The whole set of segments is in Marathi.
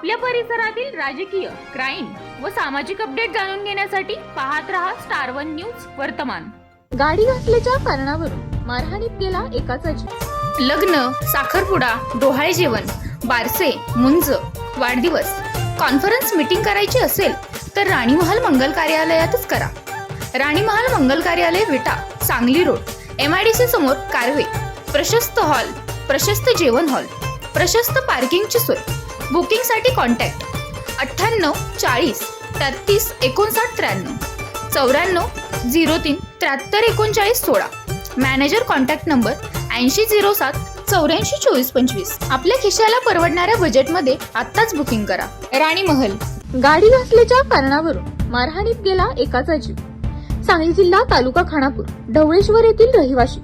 आपल्या परिसरातील राजकीय क्राईम व सामाजिक अपडेट जाणून घेण्यासाठी पाहत रहा स्टार वन न्यूज वर्तमान. गाडी घासल्याच्या कारणावरून मारहाणीत गेला एकाचा जीव. लग्न साखरपुडा डोहाळे जेवण बारसे मुंज वाढदिवस. कॉन्फरन्स मीटिंग करायची असेल तर राणी महाल मंगल कार्यालयातच करा. राणी महाल मंगल कार्यालय Vita Sangli road M I D C समोर कारवे. प्रशस्त हॉल प्रशस्त जेवण हॉल प्रशस्त पार्किंगची सोय. बुकिंगसाठी कॉन्टॅक्ट. अठ्ठ्याण्णव चाळीस तेहतीस एकोणसाठ त्र्याण्णव. चौऱ्याण्णव झिरो तीन त्र्याहत्तर एकोणचाळीस सोळा. मॅनेजर कॉन्टॅक्ट नंबर ऐंशी झिरो सात चौऱ्याऐंशी चोवीस पंचवीस. आपल्या खिशाला परवडणाऱ्या बजेटमध्ये आत्ताच बुकिंग करा. राणी महल. गाडी घासल्याच्या कारणावरून मारहाणीत गेला एकाचा जीव. सांगली जिल्हा तालुका खानापूर ढवळेश्वर येथील रहिवाशी.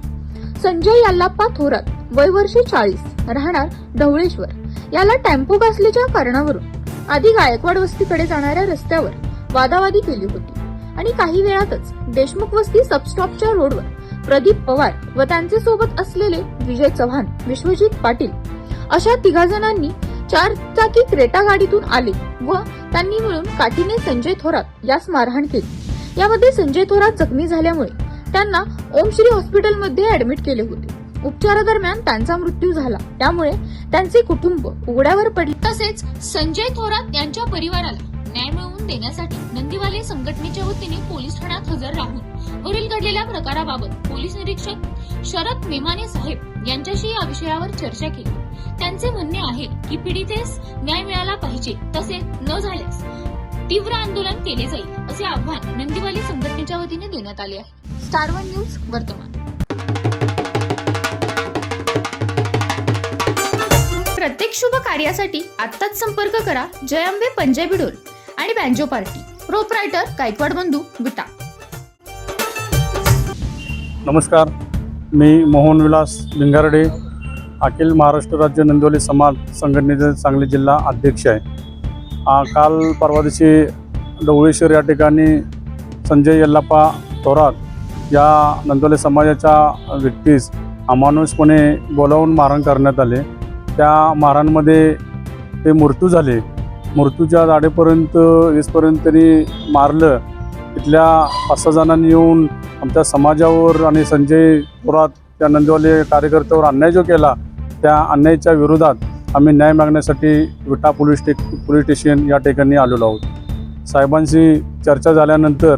संजय याल्लाप्पा थोरात वय वर्षे चाळीस राहणार ढवळेश्वर. याला टेम्पो घासल्याच्या कारणावरून आधी गायकवाड वस्तीकडे जाणाऱ्या रस्त्यावर वादावादी केली होती. आणि काही वेळातच देशमुख वस्ती सबस्टॉपच्या रोडवर प्रदीप पवार व त्यांचे सोबत असलेले विजय चव्हाण विश्वजित पाटील अशा तिघा जणांनी चार चाकी क्रेटा गाडीतून आले व त्यांनी मिळून काठीने संजय थोरात यास मारहाण केली. यामध्ये संजय थोरात जखमी झाल्यामुळे त्यांना ओमश्री हॉस्पिटलमध्ये ऍडमिट केले होते. उपचारादरम्यान त्यांचा मृत्यू झाला. त्यामुळे त्यांचे कुटुंब उघड्यावर पडले. तसेच संजय थोरात यांच्या परिवाराला न्याय मिळवून देण्यासाठी नंदीवाले संघटनेच्या वतीने पोलीस ठाण्यात हजर राहून वरील घडलेल्या प्रकाराबाबत पोलीस निरीक्षक शरद मेमाने साहेब यांच्याशी या विषयावर चर्चा केली. त्यांचे म्हणणे आहे की पीडितेस न्याय मिळाला पाहिजे तसे न झाल्यास तीव्र आंदोलन केले जाईल असे आव्हान नंदीवाली संघटनेच्या वतीने देण्यात आले आहे. स्टार वन न्यूज वर्तमान. प्रत्येक शुभ कार्यासाठी आत्ताच संपर्क करा जयंबे पंजाबी डोल आणि बँजो पार्टी. प्रोपरायटर गायकवाड बंधू विटा. नमस्कार. मी मोहन विलास भिंगारडे अखिल महाराष्ट्र राज्य नंदिवली समाज संघटनेचे सांगली जिल्हा अध्यक्ष आहे. काल परवा दिवशी डवळेश्वर या ठिकाणी संजय यल्लाप्पा थोरात या नंदिवली समाजाच्या व्यक्तीस अमानुषपणे बोलावून मारण करण्यात आले. त्या मारांमध्ये ते मृत्यू झाले. मृत्यूच्या जाडेपर्यंत येसपर्यंत त्यांनी मारलं. तिथल्या पाच सहा जणांनी येऊन आमच्या समाजावर आणि संजय थोरात त्या नंदीवाले कार्यकर्त्यावर अन्याय जो केला त्या अन्यायाच्या विरोधात आम्ही न्याय मागण्यासाठी विटा पोलीस स्टे पोलीस स्टेशन या ठिकाणी आलेलो आहोत. साहेबांशी चर्चा झाल्यानंतर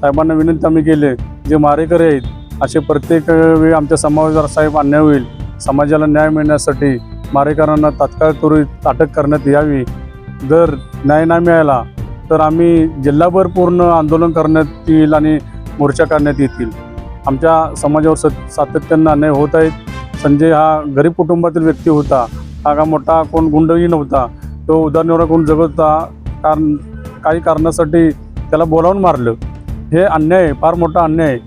साहेबांना विनंती आम्ही केले जे मारेकरी आहेत असे प्रत्येक वेळी आमच्या समाजावर साहेब अन्याय होईल. समाजाला न्याय मिळण्यासाठी मारेकरांना तात्काळ त्वरित अटक करण्यात यावी. जर न्याय नाही मिळाला तर आम्ही जिल्हाभर पूर्ण आंदोलन करण्यात येईल आणि मोर्चा काढण्यात येतील. आमच्या समाजावर स सातत्यानं अन्याय होत आहेत. संजय हा गरीब कुटुंबातील व्यक्ती होता. हा का मोठा कोण गुंडही नव्हता. तो उदाहरणावर कोण जगत होता. कारण काही कारणासाठी त्याला बोलावून मारलं. हे अन्याय फार मोठा अन्याय. आहे.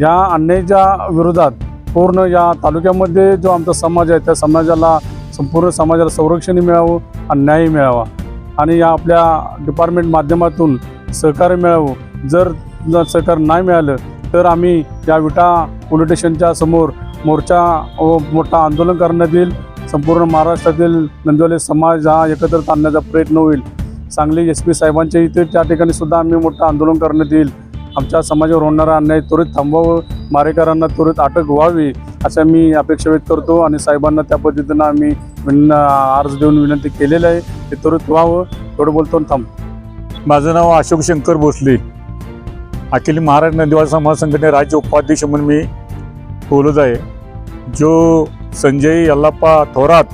या अन्यायाच्या विरोधात पूर्ण या तालुक्यामध्ये जो आमचा समाज आहे त्या समाजाला संपूर्ण समाजाला संरक्षणही मिळावं आणि न्याय मिळावा. आणि या आपल्या डिपार्टमेंट माध्यमातून सहकार्य मिळावं. जर सहकार्य नाही मिळालं तर आम्ही या विटा पोलीस स्टेशनच्या समोर मोर्चा व मोठा आंदोलन करण्यात येईल. संपूर्ण महाराष्ट्रातील नंदिवले समाज हा एकत्रित आणण्याचा प्रयत्न होईल. सांगली एस पी साहेबांच्या इथे त्या ठिकाणी सुद्धा आम्ही मोठं आंदोलन करण्यात येईल. आमच्या समाजावर होणारा अन्याय त्वरित थांबवावं मारेकरांना त्वरित अटक व्हावी असं मी अपेक्षा व्यक्त करतो आणि साहेबांना त्या पद्धतीनं आम्ही विन अर्ज देऊन विनंती केलेलं आहे ते त्वरित व्हावं थोडं बोलतो थांब माझं नाव अशोक शंकर भोसले. अखिल महाराष्ट्र नंदीवाल समाज संघटने राज्य उपाध्यक्ष म्हणून मी बोलत आहे. जो संजय यल्लाप्पा थोरात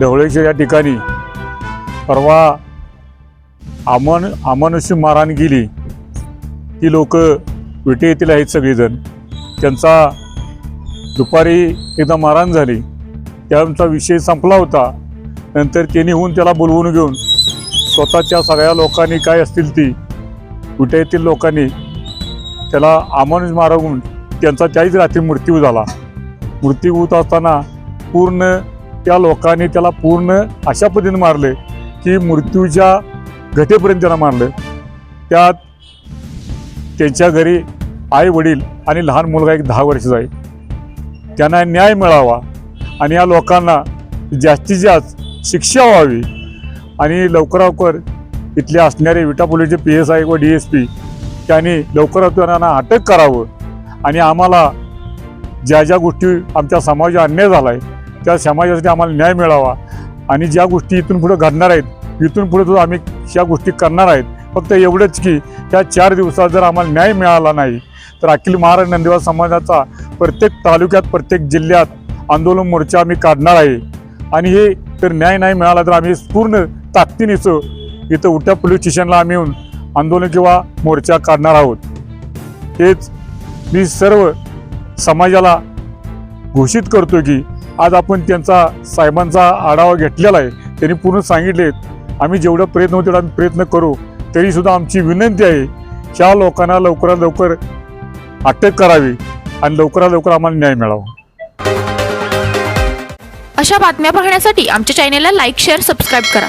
ढवळेश्वर या ठिकाणी परवा आमन आमनुष्य मारहाण गेली ती लोक विटे येथील आहेत सगळेजण. त्यांचा दुपारी एकदा मारहाण झाली. त्यांचा विषय संपला होता. नंतर त्यांनी होऊन त्याला बोलवून घेऊन स्वतःच्या सगळ्या लोकांनी काय असतील ती कुठे येथील लोकांनी त्याला अमानुष मारवून त्यांचा त्याच रात्री मृत्यू झाला. मृत्यू होत असताना पूर्ण त्या लोकांनी त्याला पूर्ण अशा पद्धतीने मारले की मृत्यूच्या घटेपर्यंत त्याला मारलं. त्यात त्यांच्या घरी आई वडील आणि लहान मुलगा एक दहा वर्षाचा आहे. त्यांना न्याय मिळावा आणि या लोकांना जास्तीत जास्त शिक्षा व्हावी आणि लवकरावकर इथले असणारे विटा पोलीसचे पी एस आय व डी एस पी त्यांनी लवकरात त्यांना अटक करावं आणि आम्हाला ज्या ज्या गोष्टी आमच्या समाजात अन्याय झाला आहे त्या समाजासाठी आम्हाला न्याय मिळावा आणि ज्या गोष्टी इथून पुढे घडणार आहेत इथून पुढे सुद्धा आम्ही ह्या गोष्टी करणार आहेत. फक्त एवढंच की त्या चार दिवसात जर आम्हाला न्याय मिळाला नाही तर अखिल महाराज नंदीवार समाजाचा प्रत्येक तालुक्यात प्रत्येक जिल्ह्यात आंदोलन मोर्चा आम्ही काढणार आहे. आणि हे तर न्याय नाही मिळाला तर आम्ही पूर्ण ताकदीनेचं इथं उट्या पोलीस स्टेशनला आम्ही येऊन आंदोलन किंवा मोर्चा काढणार आहोत. हेच मी सर्व समाजाला घोषित करतो की आज आपण त्यांचा साहेबांचा आढावा घेतलेला आहे. त्यांनी पूर्ण सांगितले आम्ही जेवढा प्रयत्न होतो तेवढा आम्ही प्रयत्न करू. तरीसुद्धा आमची विनंती आहे त्या लोकांना लवकरात लवकर अटक करावी आणि लवकरात लवकर आम्हाला न्याय मिळावा. अशा बातम्या पाहण्यासाठी आमच्या चॅनेलला लाईक शेअर सबस्क्राईब करा.